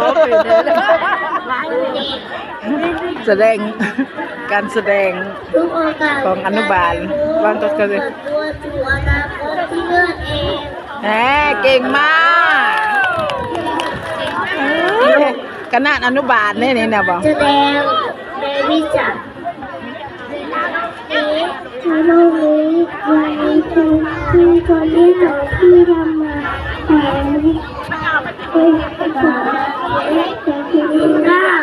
ร้องเป็นเลยแสดงการแสดงทุกโอกาสของอนุบาลวางตัวกันเลยเปิดตัวสู่อนาคตที่เลือกเองแหมเก่งมากเอ้ยคณะอนุบาลนี่นี่นะบอกแสดงในวิจักนี้ชาโลกนี้วันนี้คือคือคนที่สองที่ทำมาแต่เป็นภาษ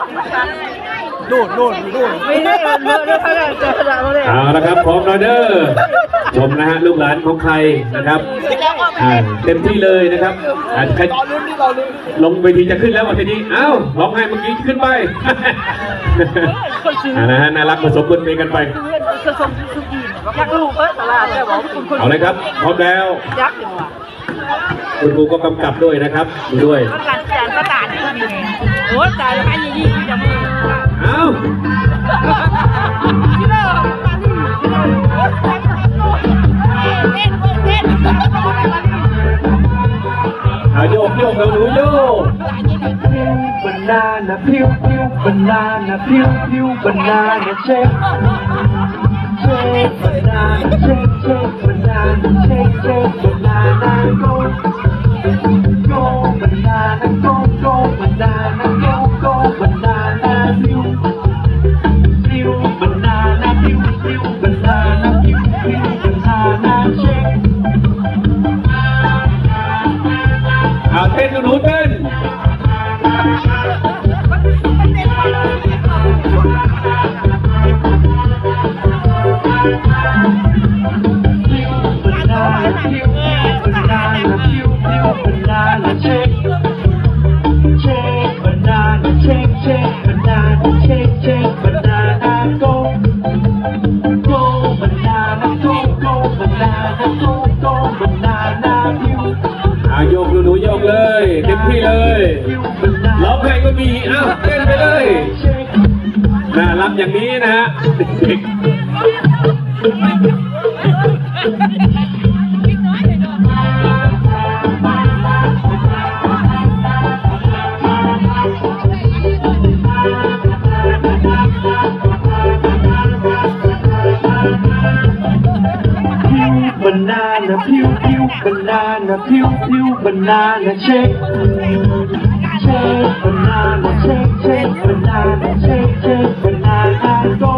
ลยอาชีพโลยังไงแสดงในวิชาเอ็นทีคนนั้นอะจะร้องของร้องร้องได้เลยครับไม่ได้เออเลิกเลิกเท่าไหร่เจอขนาดนั้นเลยเอาละครับพร้อมแล้วเด้อชมนะฮะลูกหลานของใครนะครับอ่าเต็มที่เลยนะครับอ่าใครลงเวทีจะขึ้นแล้ววันทีนี้อ้าวร้องไห้เมื่อกี้ขึ้นไปอ่านะฮะน่ารักผสมบนเพลงกันไปจะส่งสุกี้ยักษ์ลูกเอ้ยตลาดแต่บอกคุณคุณเอาเลยครับพร้อมแล้วยักษ์อย่างวะคุณครูก็กำกับด้วยนะครับดูด้วย ủa trời hay gì gì? Chồng không. À, vô vô vô vô vô. Banana peel peel banana peel peel banana shake. Shake banana shake shake banana shake shake โยกหนูโยกเลยเต็มที่เลย pew banana ร้องเพลงก็มีอ้าวเต้นไปเลยน่ารักอย่างนี้นะฮะ pew pew banana, pew pew banana shake. Shake banana, shake shake banana, shake shake banana, go.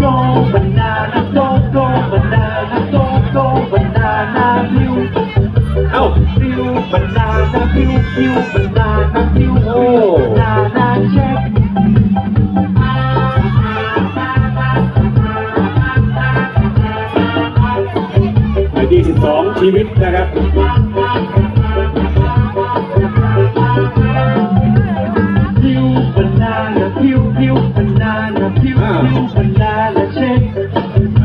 Go banana, go go banana, go go banana, pew. Oh, pew banana, pew pew banana. 12 ชีวิตนะครับ pew banana pew pew banana pew pew banana shake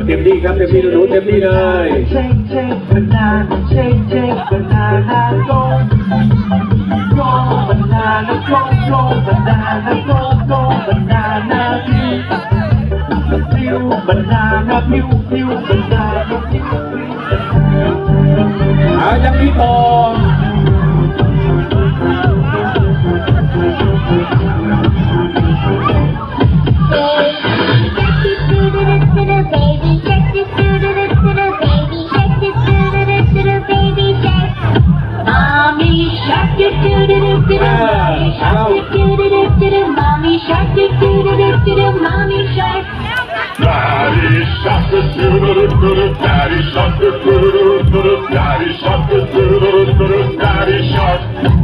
เต็มที่ครับเต็มที่หนูๆเต็มที่เลย Shake, shake, banana, shake, shake, banana, go. Go, banana, go, go, banana, go, go, banana, pew. Pew, banana, pew, pew, banana, pew, pew, daddy shark Thank you.